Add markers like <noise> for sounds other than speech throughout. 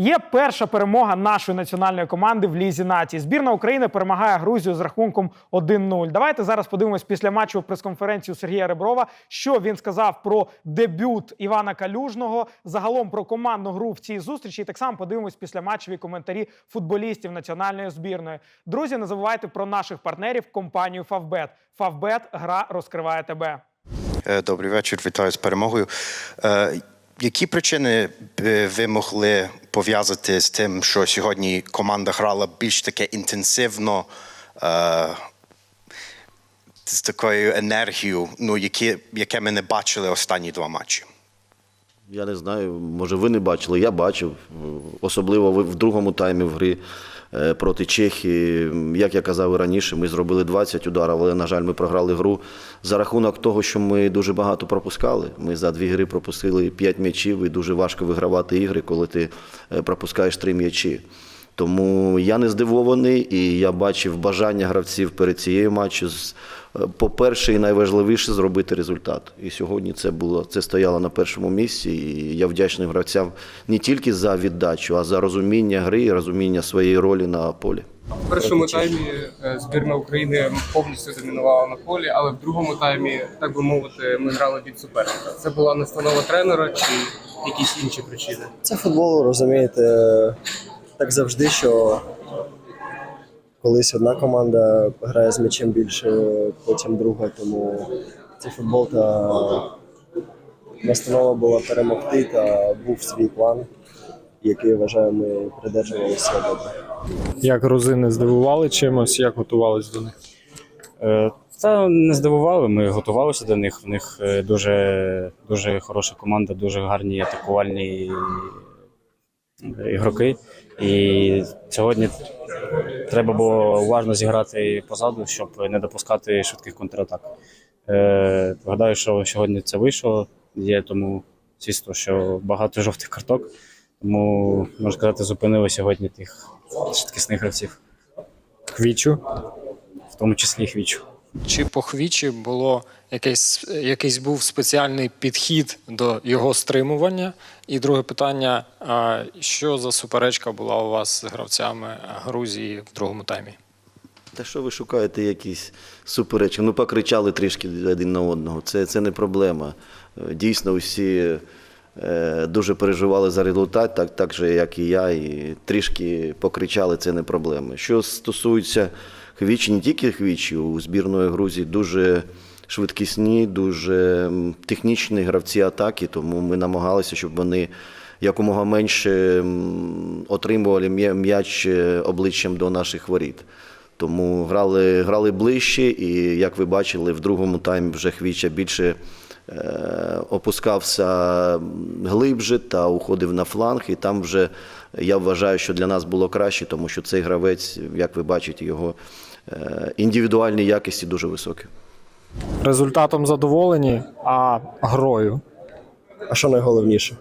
Є перша перемога нашої національної команди в лізі нації. Збірна України перемагає Грузію з рахунком 1-0. Давайте зараз подивимось після матчу прес-конференцію Сергія Реброва, що він сказав про дебют Івана Калюжного, загалом про командну гру в цій зустрічі. І так само подивимось після матчеві коментарі футболістів національної збірної. Друзі, не забувайте про наших партнерів компанію Фавбет. Фавбет гра розкриває тебе. Е, Добрий вечір, вітаю з перемогою. Е, Які причини б ви могли пов'язати з тим, що сьогодні команда грала більш таке інтенсивно, е, з такою енергією, ну, які, яке ми не бачили останні два матчі? Я не знаю, може ви не бачили, я бачив. Особливо в другому таймі в грі е, проти Чехії. Як я казав і раніше, ми зробили 20 ударів, але, на жаль, ми програли гру за рахунок того, що ми дуже багато пропускали. Ми за дві гри пропустили 5 м'ячів, і дуже важко вигравати ігри, коли ти е, пропускаєш 3 м'ячі. Тому я не здивований, і я бачив бажання гравців перед цією матчем. е, По-перше, і найважливіше зробити результат. І сьогодні це було це стояло на першому місці. І я вдячний гравцям не тільки за віддачу, а за розуміння гри і розуміння своєї ролі на полі. В першому таймі е, збірна України повністю домінувала на полі, але в другому таймі, так би мовити, ми грали від суперника. Це була настанова тренера чи якісь інші причини. Це футбол, розумієте, так завжди, що колись одна команда грає з м'ячем більше, потім друга, тому це футбол та настанова була перемогти та був свій план, який вважаю, ми придержувалися добре. Як грузини здивували чимось, як готувались до них? Е, Та не здивували. Ми готувалися до них. В них е, дуже, дуже хороша команда, дуже гарні атакувальні ігроки. І сьогодні треба було уважно зіграти позаду, щоб не допускати швидких контратак. Е, Гадаю, що сьогодні це вийшло. Є тому звісно, що багато жовтих карток. Тому можна сказати, зупинили сьогодні тих швидкісних гравців, Квічу. в тому числі Хвічу. Чи по Хвічі було якийсь, якийсь був спеціальний підхід до його стримування? І друге питання: що за суперечка була у вас з гравцями Грузії в другому таймі? Та що ви шукаєте якісь суперечки? Ну, покричали трішки один на одного. Це, це не проблема. Е, Дійсно, усі е, дуже переживали за результат, так, так же, як і я, і трішки покричали, це не проблема. Що стосується Хвічі, не тільки Хвічі, у збірної Грузії дуже швидкісні, дуже технічні гравці атаки, тому ми намагалися, щоб вони якомога менше отримували м'яч е, обличчям до наших воріт. Тому грали, грали ближче, і як ви бачили, в другому таймі вже Хвіча більше е, опускався глибше та уходив на фланг. І там вже я вважаю, що для нас було краще, тому що цей гравець, як ви бачите, його е, індивідуальні якості дуже високі. Результатом задоволені, а грою. А що найголовніше?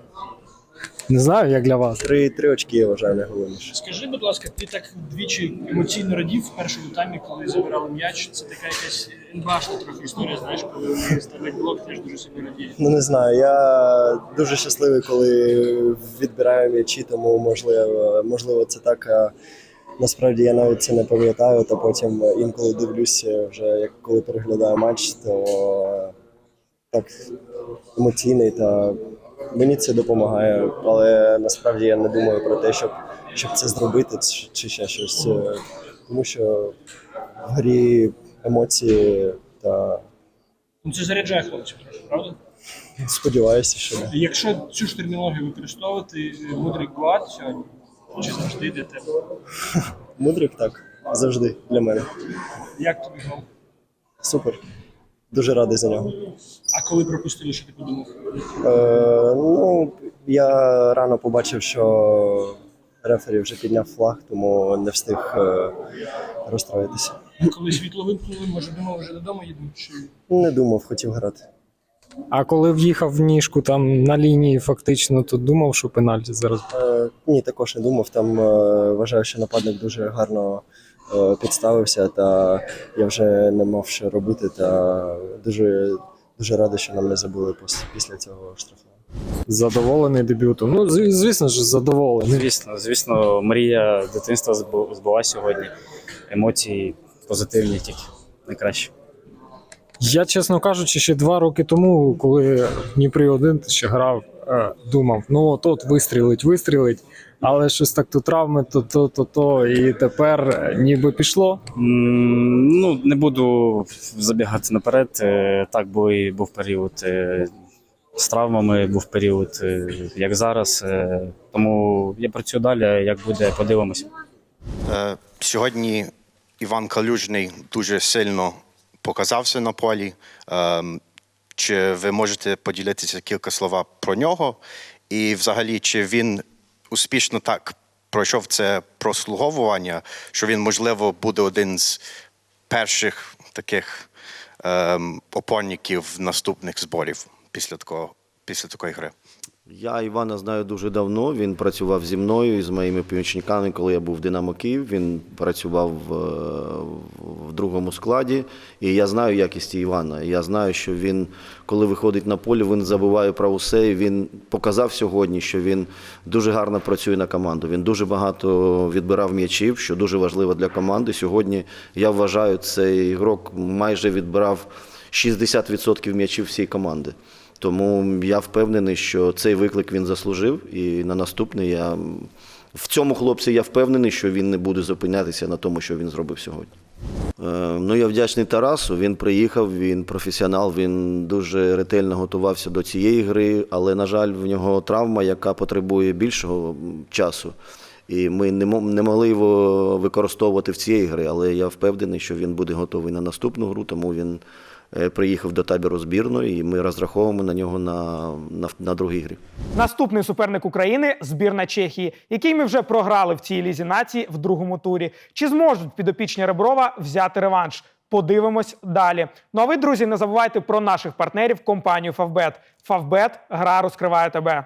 Не знаю, як для вас. Три, три очки, я вважаю, найголовніше. Скажи, будь ласка, ти так двічі емоційно радів в першому таймі, коли забирали м'яч. Це така якась НБАшна трохи історія, знаєш, коли вони ставлять блок, теж дуже сильно радіють. Ну не знаю. Я дуже щасливий, коли відбираю м'ячі, тому можливо, можливо, це так. Насправді я навіть це не пам'ятаю, та потім інколи дивлюся, вже як коли переглядаю матч, то так емоційний та мені це допомагає. Але насправді я не думаю про те, щоб, щоб це зробити чи- ще щось. Е, Тому що в грі емоції та Ну це заряджає хлопців правда? сподіваюся, що да. Якщо цю ж термінологію використовувати, мудрий гуат сьогодні, чи завжди для тебе? <laughs> Мудрик так завжди для мене. Як тобі гол? Супер. Дуже радий за нього. А коли пропустили, що ти подумав? Е, ну, я рано побачив, що рефері вже підняв флаг, тому не встиг е, розстроїтися. Коли світло вимкнули, може думав, вже додому їдемо? Чи Не думав, хотів грати. А коли в'їхав в ніжку там на лінії, фактично, то думав, що пенальті зараз. Е, ні, також не думав. Там е, вважаю, що нападник дуже гарно е, підставився, та я вже не мав що робити. Та дуже, дуже радий, що нам не забили пос- після цього штрафного. Задоволений дебютом. Ну, звісно ж, задоволений. Звісно, звісно, мрія дитинства збу- збулася сьогодні. Емоції позитивні тільки найкраще. Я, чесно кажучи, ще два роки тому, коли в Дніпрі 1 ще грав, думав, ну от от вистрілить, вистрілить, але щось так то травми, то то, то, то. І тепер е, ніби пішло. Ну, не буду забігати наперед. Е, Так, був, і був період е, з травмами, був період, е, як зараз. Е, Тому я працюю далі. Як буде, подивимося. Е, Сьогодні Іван Калюжний дуже сильно показався на полі. Чи ви можете поділитися кілька слова про нього? І взагалі, чи він успішно так пройшов це прослуговування, що він, можливо, буде один з перших таких ем, опорників наступних зборів після такого, після такої гри? Я Івана знаю дуже давно. Він працював зі мною і з моїми помічниками, коли я був в Динамо Київ. Він працював в, в другому складі. І я знаю якісті Івана. Я знаю, що він, коли виходить на поле, він забуває про усе. І він показав сьогодні, що він дуже гарно працює на команду. Він дуже багато відбирав м'ячів, що дуже важливо для команди. Сьогодні я вважаю, цей ігрок майже відбирав 60% м'ячів всієї команди. Тому я впевнений, що цей виклик він заслужив, і на наступний я в цьому хлопці я впевнений, що він не буде зупинятися на тому, що він зробив сьогодні. Е, Ну, я вдячний Тарасу. Він приїхав, він професіонал, він дуже ретельно готувався до цієї гри, але, на жаль, в нього травма, яка потребує більшого часу. І ми не, могли його використовувати в цій гри, але я впевнений, що він буде готовий на наступну гру, тому він приїхав до табору збірної, і ми розраховуємо на нього на, на, на другій грі. Наступний суперник України збірна Чехії, який ми вже програли в цій лізі нації в другому турі. Чи зможуть підопічні Реброва взяти реванш? Подивимось далі. Ну а ви, друзі, не забувайте про наших партнерів компанію Фавбет. Фавбет – гра розкриває тебе.